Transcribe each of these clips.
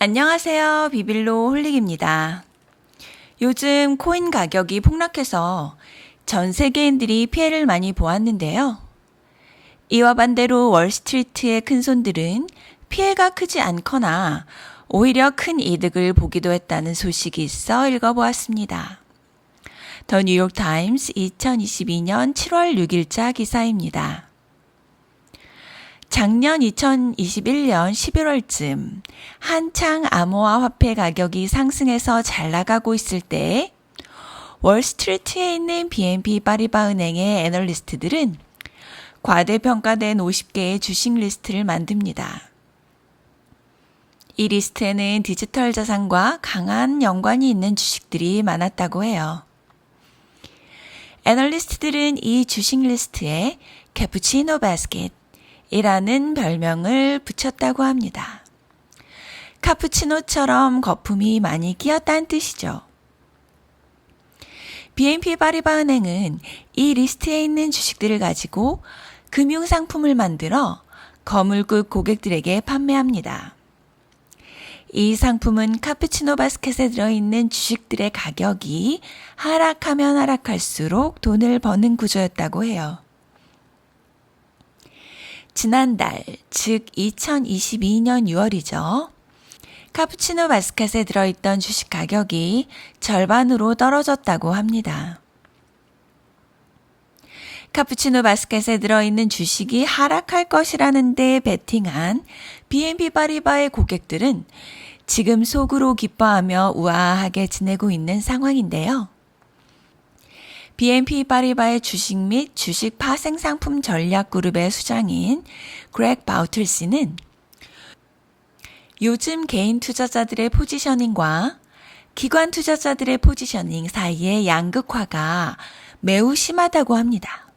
안녕하세요. 비빌로 홀릭입니다. 요즘 코인 가격이 폭락해서 전 세계인들이 피해를 많이 보았는데요. 이와 반대로 월스트리트의 큰 손들은 피해가 크지 않거나 오히려 큰 이득을 보기도 했다는 소식이 있어 읽어보았습니다. 더 뉴욕 타임스 2022년 7월 6일자 기사입니다. 작년 2021년 11월쯤 한창 암호화 화폐 가격이 상승해서 잘 나가고 있을 때 월스트리트에 있는 BNP 파리바 은행의 애널리스트들은 과대평가된 50개의 주식 리스트를 만듭니다. 이 리스트에는 디지털 자산과 강한 연관이 있는 주식들이 많았다고 해요. 애널리스트들은 이 주식 리스트에 캐푸치노 바스켓, 이라는 별명을 붙였다고 합니다. 카푸치노처럼 거품이 많이 끼었다는 뜻이죠. BNP 파리바 은행은 이 리스트에 있는 주식들을 가지고 금융상품을 만들어 거물급 고객들에게 판매합니다. 이 상품은 카푸치노 바스켓에 들어있는 주식들의 가격이 하락하면 하락할수록 돈을 버는 구조였다고 해요. 지난달, 즉 2022년 6월이죠. 카푸치노 바스켓에 들어있던 주식 가격이 절반으로 떨어졌다고 합니다. 카푸치노 바스켓에 들어있는 주식이 하락할 것이라는데 베팅한 BNP 파리바의 고객들은 지금 속으로 기뻐하며 우아하게 지내고 있는 상황인데요. BNP 파리바의 주식 및 주식 파생 상품 전략 그룹의 수장인 그렉 바우틀 씨는 요즘 개인 투자자들의 포지셔닝과 기관 투자자들의 포지셔닝 사이의 양극화가 매우 심하다고 합니다.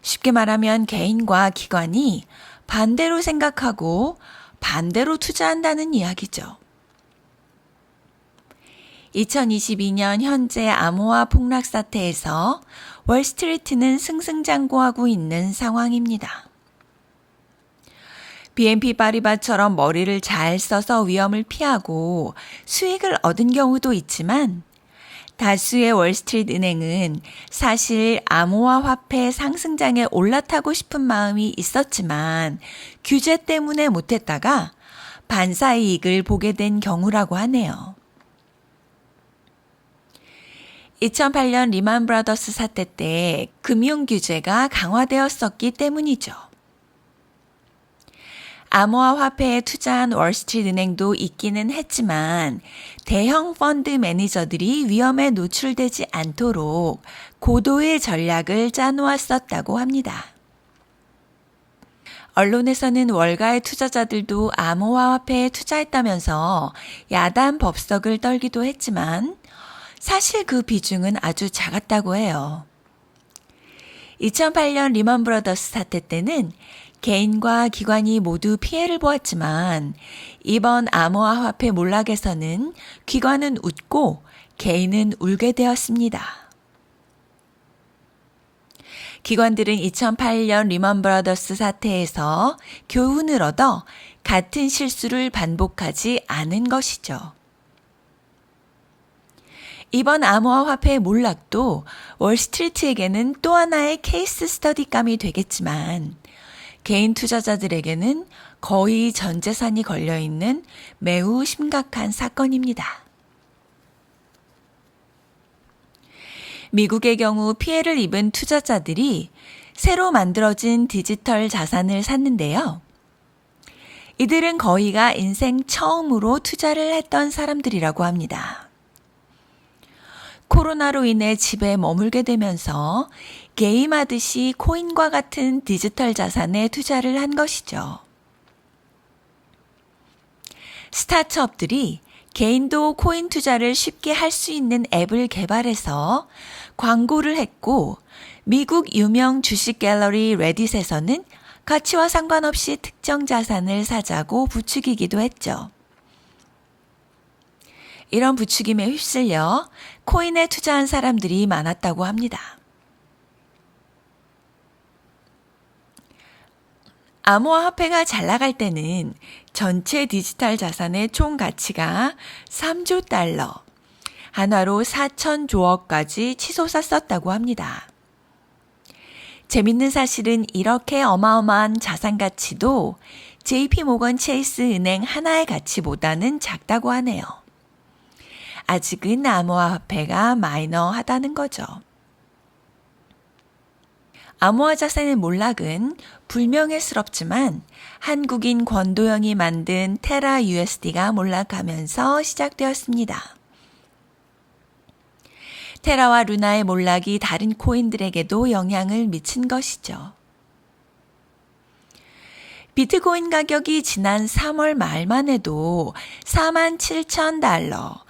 쉽게 말하면 개인과 기관이 반대로 생각하고 반대로 투자한다는 이야기죠. 2022년 현재 암호화 폭락 사태에서 월스트리트는 승승장구하고 있는 상황입니다. BNP 파리바처럼 머리를 잘 써서 위험을 피하고 수익을 얻은 경우도 있지만 다수의 월스트리트 은행은 사실 암호화 화폐 상승장에 올라타고 싶은 마음이 있었지만 규제 때문에 못했다가 반사이익을 보게 된 경우라고 하네요. 2008년 리만 브라더스 사태 때 금융 규제가 강화되었었기 때문이죠. 암호화 화폐에 투자한 월스트리트 은행도 있기는 했지만 대형 펀드 매니저들이 위험에 노출되지 않도록 고도의 전략을 짜놓았었다고 합니다. 언론에서는 월가의 투자자들도 암호화 화폐에 투자했다면서 야단 법석을 떨기도 했지만 사실 그 비중은 아주 작았다고 해요. 2008년 리먼 브러더스 사태 때는 개인과 기관이 모두 피해를 보았지만 이번 암호화 화폐 몰락에서는 기관은 웃고 개인은 울게 되었습니다. 기관들은 2008년 리먼 브러더스 사태에서 교훈을 얻어 같은 실수를 반복하지 않은 것이죠. 이번 암호화 화폐의 몰락도 월스트리트에게는 또 하나의 케이스 스터디감이 되겠지만 개인 투자자들에게는 거의 전 재산이 걸려 있는 매우 심각한 사건입니다. 미국의 경우 피해를 입은 투자자들이 새로 만들어진 디지털 자산을 샀는데요. 이들은 거의가 인생 처음으로 투자를 했던 사람들이라고 합니다. 코로나로 인해 집에 머물게 되면서 게임하듯이 코인과 같은 디지털 자산에 투자를 한 것이죠. 스타트업들이 개인도 코인 투자를 쉽게 할 수 있는 앱을 개발해서 광고를 했고, 미국 유명 주식 갤러리 레딧에서는 가치와 상관없이 특정 자산을 사자고 부추기기도 했죠. 이런 부추김에 휩쓸려 코인에 투자한 사람들이 많았다고 합니다. 암호화폐가 잘 나갈 때는 전체 디지털 자산의 총 가치가 3조 달러, 한화로 4천조억까지 치솟았었다고 합니다. 재밌는 사실은 이렇게 어마어마한 자산 가치도 JP 모건 체이스 은행 하나의 가치보다는 작다고 하네요. 아직은 암호화폐가 마이너하다는 거죠. 암호화 자산의 몰락은 불명예스럽지만 한국인 권도영이 만든 테라 USD가 몰락하면서 시작되었습니다. 테라와 루나의 몰락이 다른 코인들에게도 영향을 미친 것이죠. 비트코인 가격이 지난 3월 말만 해도 4만 7천 달러,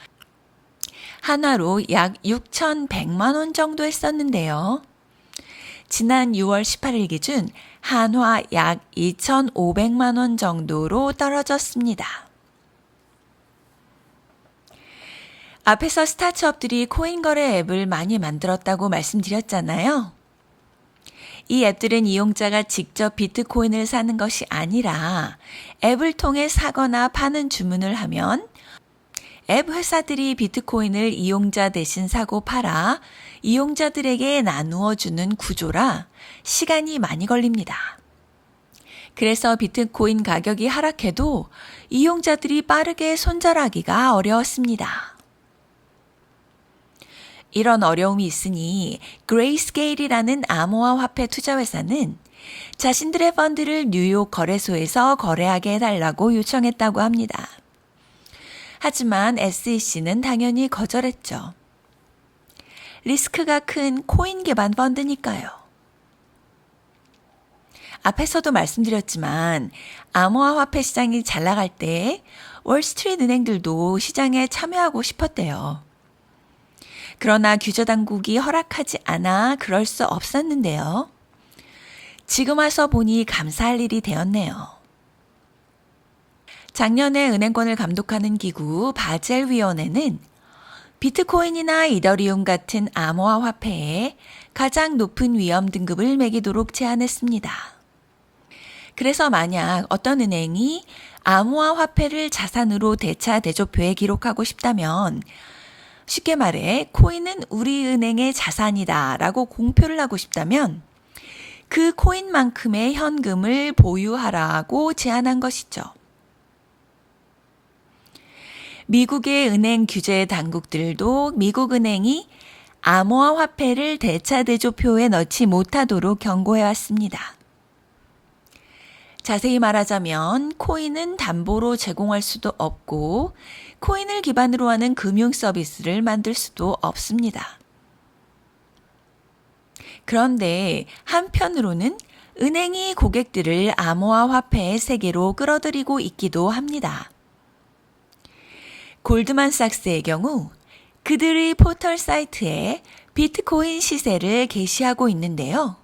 한화로 약 6,100만 원 정도 했었는데요. 지난 6월 18일 기준 한화 약 2,500만 원 정도로 떨어졌습니다. 앞에서 스타트업들이 코인 거래 앱을 많이 만들었다고 말씀드렸잖아요. 이 앱들은 이용자가 직접 비트코인을 사는 것이 아니라 앱을 통해 사거나 파는 주문을 하면 앱 회사들이 비트코인을 이용자 대신 사고 팔아 이용자들에게 나누어 주는 구조라 시간이 많이 걸립니다. 그래서 비트코인 가격이 하락해도 이용자들이 빠르게 손절하기가 어려웠습니다. 이런 어려움이 있으니 그레이스케일이라는 암호화 화폐 투자 회사는 자신들의 펀드를 뉴욕 거래소에서 거래하게 해달라고 요청했다고 합니다. 하지만 SEC는 당연히 거절했죠. 리스크가 큰 코인 기반 펀드니까요. 앞에서도 말씀드렸지만 암호화 화폐 시장이 잘 나갈 때 월스트리트 은행들도 시장에 참여하고 싶었대요. 그러나 규제 당국이 허락하지 않아 그럴 수 없었는데요. 지금 와서 보니 감사할 일이 되었네요. 작년에 은행권을 감독하는 기구 바젤위원회는 비트코인이나 이더리움 같은 암호화 화폐에 가장 높은 위험 등급을 매기도록 제안했습니다. 그래서 만약 어떤 은행이 암호화 화폐를 자산으로 대차 대조표에 기록하고 싶다면 쉽게 말해 코인은 우리 은행의 자산이다 라고 공표를 하고 싶다면 그 코인만큼의 현금을 보유하라고 제안한 것이죠. 미국의 은행 규제 당국들도 미국 은행이 암호화 화폐를 대차 대조표에 넣지 못하도록 경고해 왔습니다. 자세히 말하자면 코인은 담보로 제공할 수도 없고 코인을 기반으로 하는 금융 서비스를 만들 수도 없습니다. 그런데 한편으로는 은행이 고객들을 암호화 화폐의 세계로 끌어들이고 있기도 합니다. 골드만삭스의 경우 그들의 포털 사이트에 비트코인 시세를 게시하고 있는데요.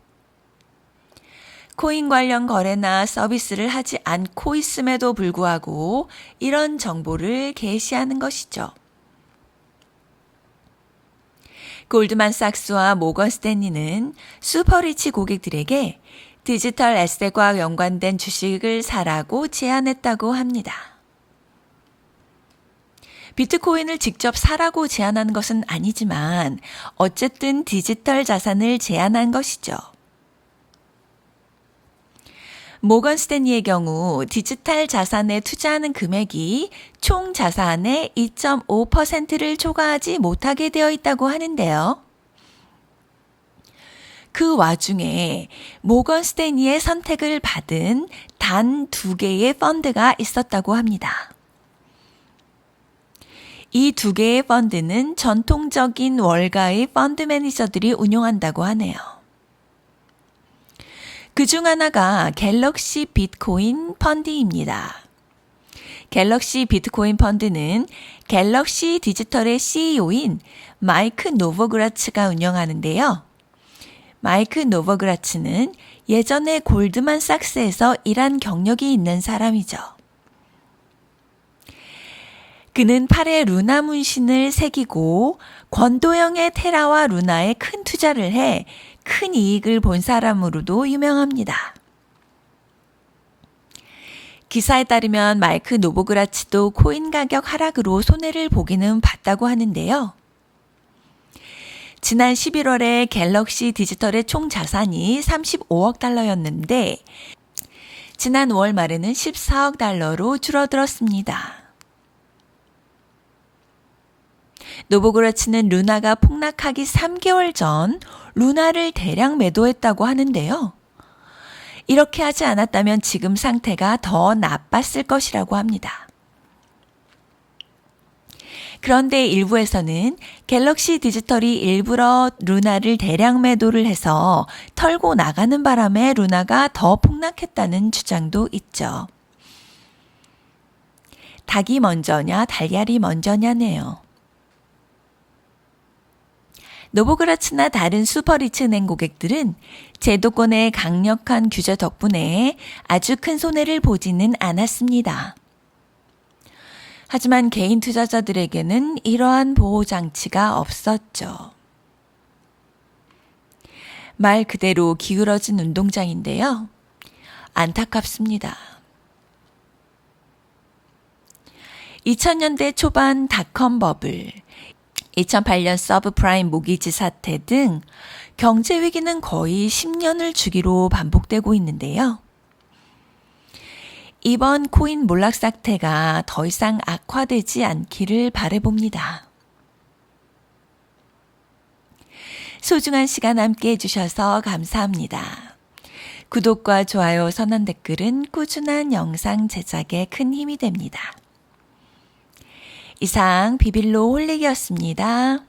코인 관련 거래나 서비스를 하지 않고 있음에도 불구하고 이런 정보를 게시하는 것이죠. 골드만삭스와 모건 스탠리는 슈퍼리치 고객들에게 디지털 에셋과 연관된 주식을 사라고 제안했다고 합니다. 비트코인을 직접 사라고 제안한 것은 아니지만 어쨌든 디지털 자산을 제안한 것이죠. 모건 스탠리의 경우 디지털 자산에 투자하는 금액이 총 자산의 2.5%를 초과하지 못하게 되어 있다고 하는데요. 그 와중에 모건 스탠리의 선택을 받은 단 두 개의 펀드가 있었다고 합니다. 이 두 개의 펀드는 전통적인 월가의 펀드 매니저들이 운용한다고 하네요. 그 중 하나가 갤럭시 비트코인 펀드입니다. 갤럭시 비트코인 펀드는 갤럭시 디지털의 CEO인 마이크 노버그라츠가 운영하는데요. 마이크 노버그라츠는 예전에 골드만 삭스에서 일한 경력이 있는 사람이죠. 그는 팔에 루나 문신을 새기고 권도영의 테라와 루나에 큰 투자를 해 큰 이익을 본 사람으로도 유명합니다. 기사에 따르면 마이크 노보그라치도 코인 가격 하락으로 손해를 보기는 봤다고 하는데요. 지난 11월에 갤럭시 디지털의 총 자산이 35억 달러였는데 지난 5월 말에는 14억 달러로 줄어들었습니다. 노보그라치는 루나가 폭락하기 3개월 전 루나를 대량 매도했다고 하는데요. 이렇게 하지 않았다면 지금 상태가 더 나빴을 것이라고 합니다. 그런데 일부에서는 갤럭시 디지털이 일부러 루나를 대량 매도를 해서 털고 나가는 바람에 루나가 더 폭락했다는 주장도 있죠. 닭이 먼저냐, 달걀이 먼저냐네요. 노보그라츠나 다른 슈퍼리츠 은행 고객들은 제도권의 강력한 규제 덕분에 아주 큰 손해를 보지는 않았습니다. 하지만 개인 투자자들에게는 이러한 보호 장치가 없었죠. 말 그대로 기울어진 운동장인데요. 안타깝습니다. 2000년대 초반 닷컴 버블, 2008년 서브프라임 모기지 사태 등 경제 위기는 거의 10년을 주기로 반복되고 있는데요. 이번 코인 몰락 사태가 더 이상 악화되지 않기를 바래봅니다. 소중한 시간 함께 해주셔서 감사합니다. 구독과 좋아요, 선한 댓글은 꾸준한 영상 제작에 큰 힘이 됩니다. 이상 비빌로 홀릭이었습니다.